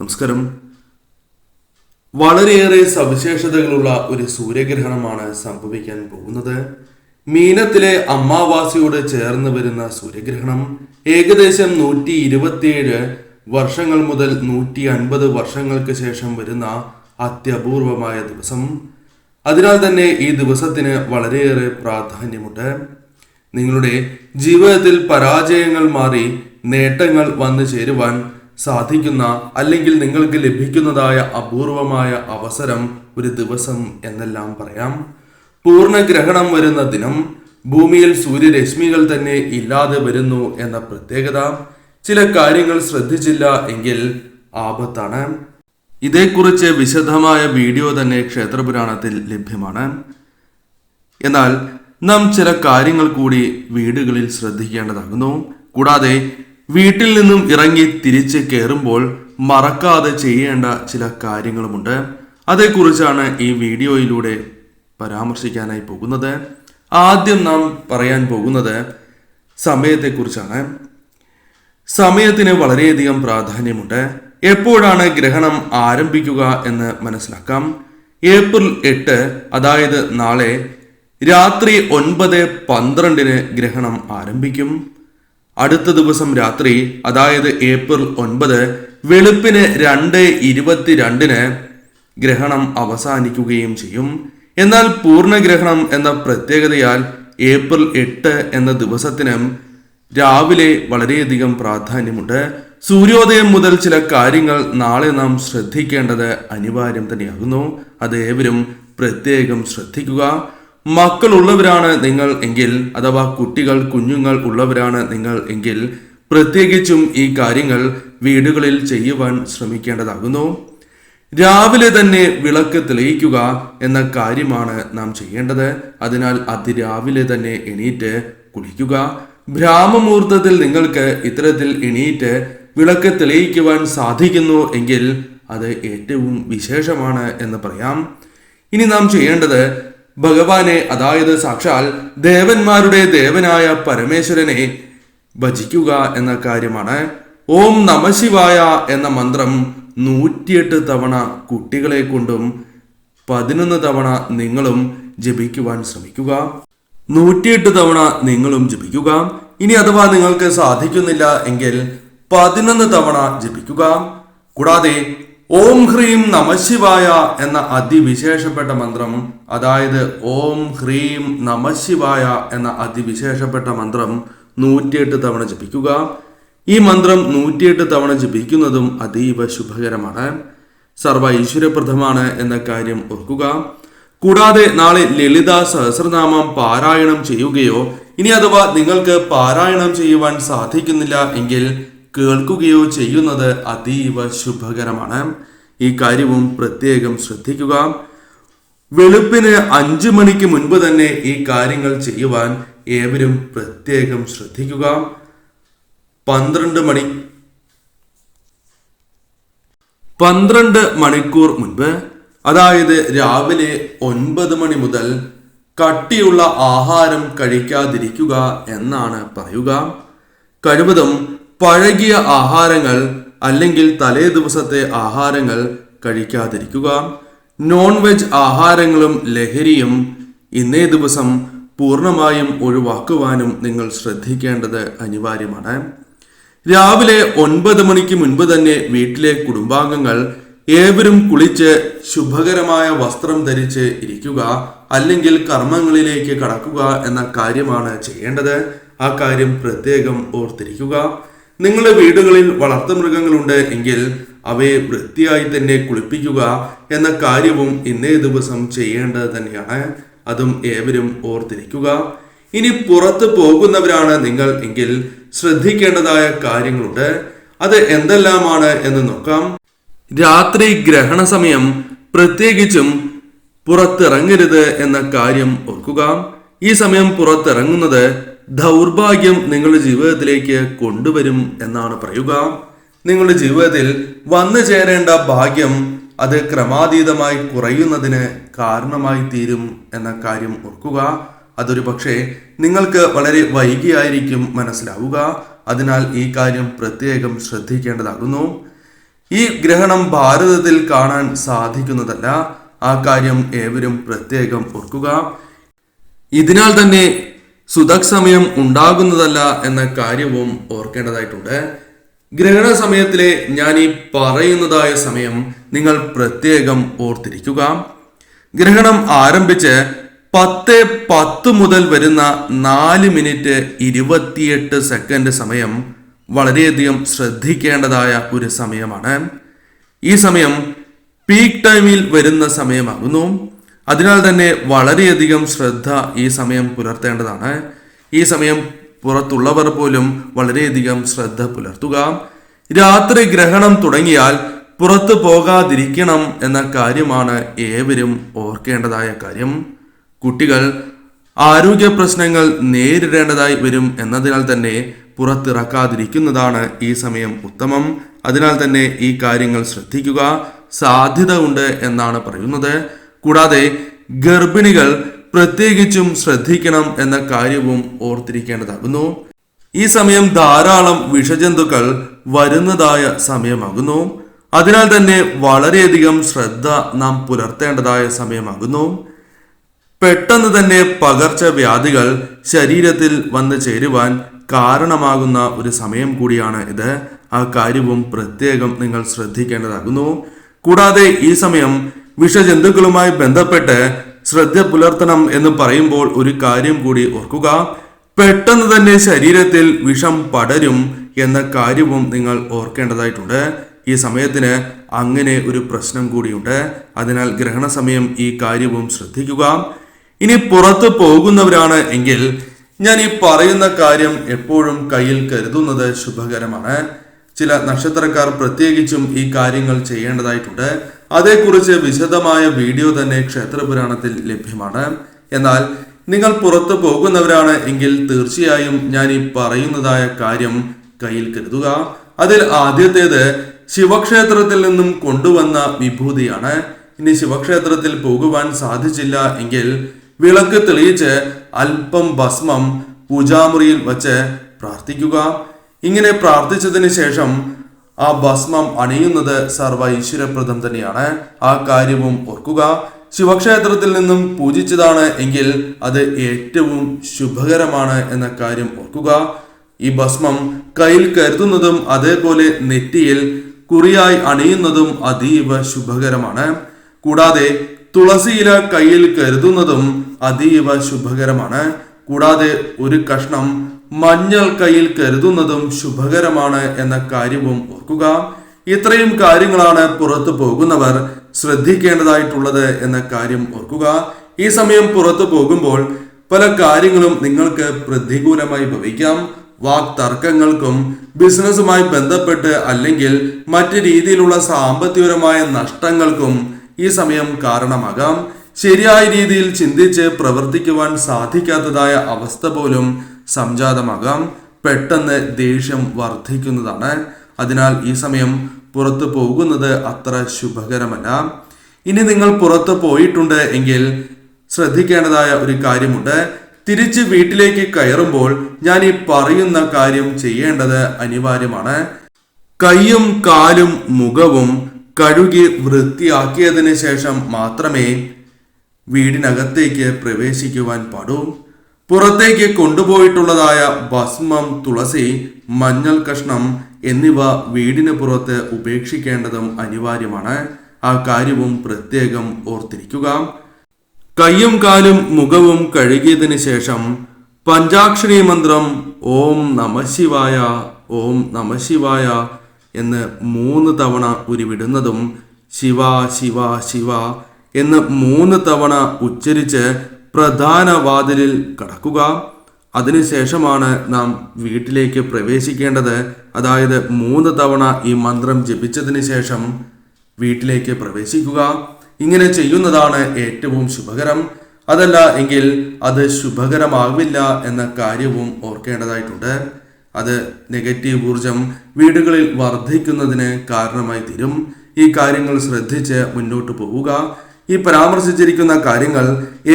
നമസ്കാരം. വളരെയേറെ സവിശേഷതകളുള്ള ഒരു സൂര്യഗ്രഹണമാണ് സംഭവിക്കാൻ പോകുന്നത്. മീനത്തിലെ അമ്മാവാസിയോട് ചേർന്ന് വരുന്ന സൂര്യഗ്രഹണം ഏകദേശം നൂറ്റി ഇരുപത്തിയേഴ് വർഷങ്ങൾ മുതൽ നൂറ്റി അൻപത് വർഷങ്ങൾക്ക് ശേഷം വരുന്ന അത്യപൂർവമായ ദിവസം. അതിനാൽ തന്നെ ഈ ദിവസത്തിന് വളരെയേറെ പ്രാധാന്യമുണ്ട്. നിങ്ങളുടെ ജീവിതത്തിൽ പരാജയങ്ങൾ മാറി നേട്ടങ്ങൾ വന്നു ചേരുവാൻ സാധിക്കുന്ന അല്ലെങ്കിൽ നിങ്ങൾക്ക് ലഭിക്കുന്നതായ അപൂർവമായ അവസരം ഒരു ദിവസം എന്നെല്ലാം പറയാം. പൂർണഗ്രഹണം വരുന്ന ദിനം ഭൂമിയിൽ സൂര്യരശ്മികൾ തന്നെ ഇല്ലാതെ വരുന്നു എന്ന പ്രത്യേകത. ചില കാര്യങ്ങൾ ശ്രദ്ധിച്ചില്ല എങ്കിൽ ആപത്താണ്. ഇതേക്കുറിച്ച് വിശദമായ വീഡിയോ തന്നെ ക്ഷേത്രപുരാണത്തിൽ ലഭ്യമാണ്. എന്നാൽ നാം ചില കാര്യങ്ങൾ കൂടി വീടുകളിൽ ശ്രദ്ധിക്കേണ്ടതാകുന്നു. കൂടാതെ വീട്ടിൽ നിന്നും ഇറങ്ങി തിരിച്ച് കയറുമ്പോൾ മറക്കാതെ ചെയ്യേണ്ട ചില കാര്യങ്ങളുമുണ്ട്. അതേക്കുറിച്ചാണ് ഈ വീഡിയോയിലൂടെ പരാമർശിക്കാനായി പോകുന്നത്. ആദ്യം നാം പറയാൻ പോകുന്നത് സമയത്തെക്കുറിച്ചാണ്. സമയത്തിന് വളരെയധികം പ്രാധാന്യമുണ്ട്. എപ്പോഴാണ് ഗ്രഹണം ആരംഭിക്കുക എന്ന് മനസ്സിലാക്കാം. ഏപ്രിൽ എട്ട് അതായത് നാളെ രാത്രി ഒൻപത് പന്ത്രണ്ടിന് ഗ്രഹണം ആരംഭിക്കും. അടുത്ത ദിവസം രാത്രി അതായത് ഏപ്രിൽ ഒൻപത് വെളുപ്പിന് രണ്ട് ഇരുപത്തിരണ്ടിന് ഗ്രഹണം അവസാനിക്കുകയും ചെയ്യും. എന്നാൽ പൂർണഗ്രഹണം എന്ന പ്രത്യേകതയാൽ ഏപ്രിൽ എട്ട് എന്ന ദിവസത്തിനും രാവിലെ വളരെയധികം പ്രാധാന്യമുണ്ട്. സൂര്യോദയം മുതൽ ചില കാര്യങ്ങൾ നാളെ നാം ശ്രദ്ധിക്കേണ്ടത് അനിവാര്യം തന്നെയാകുന്നു. അത് ഏവരും പ്രത്യേകം ശ്രദ്ധിക്കുക. മക്കൾ ഉള്ളവരാണ് നിങ്ങൾ എങ്കിൽ അഥവാ കുട്ടികൾ കുഞ്ഞുങ്ങൾ ഉള്ളവരാണ് നിങ്ങൾ എങ്കിൽ പ്രത്യേകിച്ചും ഈ കാര്യങ്ങൾ വീടുകളിൽ ചെയ്യുവാൻ ശ്രമിക്കേണ്ടതാകുന്നു. രാവിലെ തന്നെ വിളക്ക് തെളിയിക്കുക എന്ന കാര്യമാണ് നാം ചെയ്യേണ്ടത്. അതിനാൽ അതിരാവിലെ തന്നെ എണീറ്റ് കുളിക്കുക. ഭ്രാമമുഹൂർത്തത്തിൽ നിങ്ങൾക്ക് ഇത്തരത്തിൽ എണീറ്റ് വിളക്ക് തെളിയിക്കുവാൻ സാധിക്കുന്നു എങ്കിൽ അത് ഏറ്റവും വിശേഷമാണ് എന്ന് പറയാം. ഇനി നാം ചെയ്യേണ്ടത് ഭഗവാനെ അതായത് സാക്ഷാൽ ദേവന്മാരുടെ ദേവനായ പരമേശ്വരനെ ഭജിക്കുക എന്ന കാര്യമാണ്. ഓം നമശിവായ എന്ന മന്ത്രം നൂറ്റിയെട്ട് തവണ കുട്ടികളെ കൊണ്ടും പതിനൊന്ന് തവണ നിങ്ങളും ജപിക്കുവാൻ ശ്രമിക്കുക. നൂറ്റിയെട്ട് തവണ നിങ്ങളും ജപിക്കുക. ഇനി അഥവാ നിങ്ങൾക്ക് സാധിക്കുന്നില്ല എങ്കിൽ പതിനൊന്ന് തവണ ജപിക്കുക. കൂടാതെ ഓം ഹ്രീം നമശിവായ എന്ന അതിവിശേഷപ്പെട്ട മന്ത്രം അതായത് ഓം ഹ്രീം നമശിവായ എന്ന അതിവിശേഷപ്പെട്ട മന്ത്രം നൂറ്റിയെട്ട് തവണ ജപിക്കുക. ഈ മന്ത്രം നൂറ്റിയെട്ട് തവണ ജപിക്കുന്നതും അതീവ ശുഭകരമാണ്. സർവ ഐശ്വര്യപ്രദമാണ് എന്ന കാര്യം ഓർക്കുക. കൂടാതെ നാളെ ലളിത സഹസ്രനാമം പാരായണം ചെയ്യുകയോ ഇനി അഥവാ നിങ്ങൾക്ക് പാരായണം ചെയ്യുവാൻ സാധിക്കുന്നില്ല എങ്കിൽ കേൾക്കുകയോ ചെയ്യുന്നത് അതീവ ശുഭകരമാണ്. ഈ കാര്യവും പ്രത്യേകം ശ്രദ്ധിക്കുക. വെളുപ്പിന് അഞ്ചു മണിക്ക് മുൻപ് തന്നെ ഈ കാര്യങ്ങൾ ചെയ്യുവാൻ ഏവരും പ്രത്യേകം ശ്രദ്ധിക്കുക. പന്ത്രണ്ട് മണി പന്ത്രണ്ട് മണിക്കൂർ മുൻപ് അതായത് രാവിലെ ഒൻപത് മണി മുതൽ കട്ടിയുള്ള ആഹാരം കഴിക്കാതിരിക്കുക എന്നാണ് പറയുക. കഴിവതും പഴകിയ ആഹാരങ്ങൾ അല്ലെങ്കിൽ തലേ ദിവസത്തെ ആഹാരങ്ങൾ കഴിക്കാതിരിക്കുക. നോൺ വെജ് ആഹാരങ്ങളും ലഹരിയും ഇന്നേ ദിവസം പൂർണമായും ഒഴിവാക്കുവാനും നിങ്ങൾ ശ്രദ്ധിക്കേണ്ടത് അനിവാര്യമാണ്. രാവിലെ ഒൻപത് മണിക്ക് മുൻപ് തന്നെ വീട്ടിലെ കുടുംബാംഗങ്ങൾ ഏവരും കുളിച്ച് ശുഭകരമായ വസ്ത്രം ധരിച്ച് ഇരിക്കുക അല്ലെങ്കിൽ കർമ്മങ്ങളിലേക്ക് കടക്കുക എന്ന കാര്യമാണ് ചെയ്യേണ്ടത്. ആ കാര്യം പ്രത്യേകം ഓർത്തിരിക്കുക. നിങ്ങളുടെ വീടുകളിൽ വളർത്തുമൃഗങ്ങളുണ്ട് എങ്കിൽ അവയെ വൃത്തിയായി തന്നെ കുളിപ്പിക്കുക എന്ന കാര്യവും ഇന്നേ ദിവസം ചെയ്യേണ്ടത് തന്നെയാണ്. അതും ഏവരും ഓർത്തിരിക്കുക. ഇനി പുറത്തു പോകുന്നവരാണ് നിങ്ങൾ എങ്കിൽ ശ്രദ്ധിക്കേണ്ടതായ കാര്യങ്ങളുണ്ട്. അത് എന്തെല്ലാമാണ് എന്ന് നോക്കാം. രാത്രി ഗ്രഹണ സമയം പ്രത്യേകിച്ചും പുറത്തിറങ്ങരുത് എന്ന കാര്യം ഓർക്കുക. ഈ സമയം പുറത്തിറങ്ങുന്നത് ദൗർഭാഗ്യം നിങ്ങളുടെ ജീവിതത്തിലേക്ക് കൊണ്ടുവരും എന്നാണ് പറയുക. നിങ്ങളുടെ ജീവിതത്തിൽ വന്നു ചേരേണ്ട ഭാഗ്യം അത് ക്രമാതീതമായി കുറയുന്നതിന് കാരണമായി തീരും എന്ന കാര്യം ഓർക്കുക. അതൊരു പക്ഷേ നിങ്ങൾക്ക് വളരെ വൈകിയായിരിക്കും മനസ്സിലാവുക. അതിനാൽ ഈ കാര്യം പ്രത്യേകം ശ്രദ്ധിക്കേണ്ടതാകുന്നു. ഈ ഗ്രഹണം ഭാരതത്തിൽ കാണാൻ സാധിക്കുന്നതല്ല. ആ കാര്യം ഏവരും പ്രത്യേകം ഓർക്കുക. ഇതിനാൽ തന്നെ സുതക് സമയം ഉണ്ടാകുന്നതല്ല എന്ന കാര്യവും ഓർക്കേണ്ടതായിട്ടുണ്ട്. ഗ്രഹണ സമയത്തിലെ ഞാൻ ഈ പറയുന്നതായ സമയം നിങ്ങൾ പ്രത്യേകം ഓർത്തിരിക്കുക. ഗ്രഹണം ആരംഭിച്ച് പത്ത് പത്ത് മുതൽ വരുന്ന നാല് മിനിറ്റ് ഇരുപത്തിയെട്ട് സെക്കൻഡ് സമയം വളരെയധികം ശ്രദ്ധിക്കേണ്ടതായ ഒരു സമയമാണ്. ഈ സമയം പീക്ക് ടൈമിൽ വരുന്ന സമയമാകുന്നു. അതിനാൽ തന്നെ വളരെയധികം ശ്രദ്ധ ഈ സമയം പുലർത്തേണ്ടതാണ്. ഈ സമയം പുറത്തുള്ളവർ പോലും വളരെയധികം ശ്രദ്ധ പുലർത്തുക. രാത്രി ഗ്രഹണം തുടങ്ങിയാൽ പുറത്തു പോകാതിരിക്കണം എന്ന കാര്യമാണ് ഏവരും ഓർക്കേണ്ടതായ കാര്യം. കുട്ടികൾ ആരോഗ്യ പ്രശ്നങ്ങൾ നേരിടേണ്ടതായി വരും എന്നതിനാൽ തന്നെ പുറത്തിറക്കാതിരിക്കുന്നതാണ് ഈ സമയം ഉത്തമം. അതിനാൽ തന്നെ ഈ കാര്യങ്ങൾ ശ്രദ്ധിക്കുക. സാധ്യത ഉണ്ട് എന്നാണ് പറയുന്നത്. കൂടാതെ ഗർഭിണികൾ പ്രത്യേകിച്ചും ശ്രദ്ധിക്കണം എന്ന കാര്യവും ഓർത്തിരിക്കേണ്ടതാകുന്നു. ഈ സമയം ധാരാളം വിഷജന്തുക്കൾ വരുന്നതായ സമയമാകുന്നു. അതിനാൽ തന്നെ വളരെയധികം ശ്രദ്ധ നാം പുലർത്തേണ്ടതായ സമയമാകുന്നു. പെട്ടെന്ന് തന്നെ പകർച്ചവ്യാധികൾ ശരീരത്തിൽ വന്നു ചേരുവാൻ കാരണമാകുന്ന ഒരു സമയം കൂടിയാണ് ഇത്. ആ കാര്യവും പ്രത്യേകം നിങ്ങൾ ശ്രദ്ധിക്കേണ്ടതാകുന്നു. കൂടാതെ ഈ സമയം വിഷജന്തുക്കളുമായി ബന്ധപ്പെട്ട് ശ്രദ്ധ പുലർത്തണം എന്ന് പറയുമ്പോൾ ഒരു കാര്യം കൂടി ഓർക്കുക. പെട്ടെന്ന് തന്നെ ശരീരത്തിൽ വിഷം പടരും എന്ന കാര്യവും നിങ്ങൾ ഓർക്കേണ്ടതായിട്ടുണ്ട്. ഈ സമയത്തിന് അങ്ങനെ ഒരു പ്രശ്നം കൂടിയുണ്ട്. അതിനാൽ ഗ്രഹണ സമയം ഈ കാര്യവും ശ്രദ്ധിക്കുക. ഇനി പുറത്തു പോകുന്നവരാണ് എങ്കിൽ ഞാൻ ഈ പറയുന്ന കാര്യം എപ്പോഴും കയ്യിൽ കരുതുന്നത് ശുഭകരമാണ്. ചില നക്ഷത്രക്കാർ പ്രത്യേകിച്ചും ഈ കാര്യങ്ങൾ ചെയ്യേണ്ടതായിട്ടുണ്ട്. അതേക്കുറിച്ച് വിശദമായ വീഡിയോ തന്നെ ക്ഷേത്രപുരാണത്തിൽ ലഭ്യമാണ്. എന്നാൽ നിങ്ങൾ പുറത്തു പോകുന്നവരാണ് എങ്കിൽ തീർച്ചയായും ഞാൻ ഈ പറയുന്നതായ കാര്യം കയ്യിൽ കരുതുക. അതിൽ ആദ്യത്തേത് ശിവക്ഷേത്രത്തിൽ നിന്നും കൊണ്ടുവന്ന വിഭൂതിയാണ്. ഇനി ശിവക്ഷേത്രത്തിൽ പോകുവാൻ സാധിച്ചില്ല എങ്കിൽ വിളക്ക് തെളിയിച്ച് അല്പം ഭസ്മം പൂജാമുറിയിൽ വച്ച് പ്രാർത്ഥിക്കുക. ഇങ്ങനെ പ്രാർത്ഥിച്ചതിന് ശേഷം ആ ഭസ്മം അണിയുന്നത് സർവ ഈശ്വരപ്രദം തന്നെയാണ്. ആ കാര്യവും ഓർക്കുക. ശിവക്ഷേത്രത്തിൽ നിന്നും പൂജിച്ചതാണ് എങ്കിൽ അത് ഏറ്റവും ശുഭകരമാണ് എന്ന കാര്യം ഓർക്കുക. ഈ ഭസ്മം കയ്യിൽ കരുതുന്നതും അതേപോലെ നെറ്റിയിൽ കുറിയായി അണിയുന്നതും അതീവ ശുഭകരമാണ്. കൂടാതെ തുളസിയില കയ്യിൽ കരുതുന്നതും അതീവ ശുഭകരമാണ്. കൂടാതെ ഒരു കഷ്ണം മഞ്ഞൾ കയ്യിൽ കരുതുന്നതും ശുഭകരമാണ് എന്ന കാര്യവും ഓർക്കുക. ഇത്രയും കാര്യങ്ങളാണ് പുറത്തു പോകുന്നവർ ശ്രദ്ധിക്കേണ്ടതായിട്ടുള്ളത് എന്ന കാര്യം ഓർക്കുക. ഈ സമയം പുറത്തു പോകുമ്പോൾ പല കാര്യങ്ങളും നിങ്ങൾക്ക് പ്രതികൂലമായി ഭവിക്കാം. വാക് തർക്കങ്ങൾക്കും ബിസിനസ്സുമായി ബന്ധപ്പെട്ട് അല്ലെങ്കിൽ മറ്റ് രീതിയിലുള്ള സാമ്പത്തികപരമായ നഷ്ടങ്ങൾക്കും ഈ സമയം കാരണമാകാം. ശരിയായ രീതിയിൽ ചിന്തിച്ച് പ്രവർത്തിക്കുവാൻ സാധിക്കാത്തതായ അവസ്ഥ പോലും സംജാതമാകാം. പെട്ടെന്ന് ദേഷ്യം വർദ്ധിക്കുന്നതാണ്. അതിനാൽ ഈ സമയം പുറത്തു പോകുന്നത് അത്ര ശുഭകരമല്ല. ഇനി നിങ്ങൾ പുറത്ത് പോയിട്ടുണ്ട് എങ്കിൽ ശ്രദ്ധിക്കേണ്ടതായ ഒരു കാര്യമുണ്ട്. തിരിച്ച് വീട്ടിലേക്ക് കയറുമ്പോൾ ഞാൻ ഈ പറയുന്ന കാര്യം ചെയ്യേണ്ടത് അനിവാര്യമാണ്. കൈയും കാലും മുഖവും കഴുകി വൃത്തിയാക്കിയതിന് ശേഷം മാത്രമേ വീടിനകത്തേക്ക് പ്രവേശിക്കുവാൻ പാടൂ. പുറത്തേക്ക് കൊണ്ടുപോയിട്ടുള്ളതായ ഭസ്മം തുളസി മഞ്ഞൾ കഷ്ണം എന്നിവ വീടിന് പുറത്ത് ഉപേക്ഷിക്കേണ്ടതും അനിവാര്യമാണ്. ആ കാര്യവും പ്രത്യേകം ഓർത്തിരിക്കുക. കയ്യും കാലും മുഖവും കഴുകിയതിനു ശേഷം പഞ്ചാക്ഷരി മന്ത്രം ഓം നമശിവായ ഓം നമശിവായ എന്ന് മൂന്ന് തവണ ഉരുവിടുന്നതും ശിവ ശിവ ശിവ എന്ന് മൂന്ന് തവണ ഉച്ചരിച്ച് പ്രധാന വാതിലിൽ കടക്കുക അതിനുശേഷമാണ് നാം വീട്ടിലേക്ക് പ്രവേശിക്കേണ്ടത്. അതായത് മൂന്ന് തവണ ഈ മന്ത്രം ജപിച്ചതിന് ശേഷം വീട്ടിലേക്ക് പ്രവേശിക്കുക. ഇങ്ങനെ ചെയ്യുന്നതാണ് ഏറ്റവും ശുഭകരം. അതല്ല എങ്കിൽ അത് ശുഭകരമാവില്ല എന്ന കാര്യവും ഓർക്കേണ്ടതായിട്ടുണ്ട്. അത് നെഗറ്റീവ് ഊർജം വീടുകളിൽ വർദ്ധിക്കുന്നതിന് കാരണമായി തീരും. ഈ കാര്യങ്ങൾ ശ്രദ്ധിച്ച് മുന്നോട്ട് പോവുക. ഈ പരാമർശിച്ചിരിക്കുന്ന കാര്യങ്ങൾ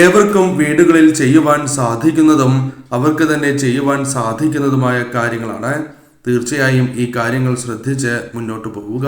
ഏവർക്കും വീടുകളിൽ ചെയ്യുവാൻ സാധിക്കുന്നതും അവർക്ക് തന്നെ ചെയ്യുവാൻ സാധിക്കുന്നതുമായ കാര്യങ്ങളാണ്. തീർച്ചയായും ഈ കാര്യങ്ങൾ ശ്രദ്ധിച്ച് മുന്നോട്ട് പോവുക.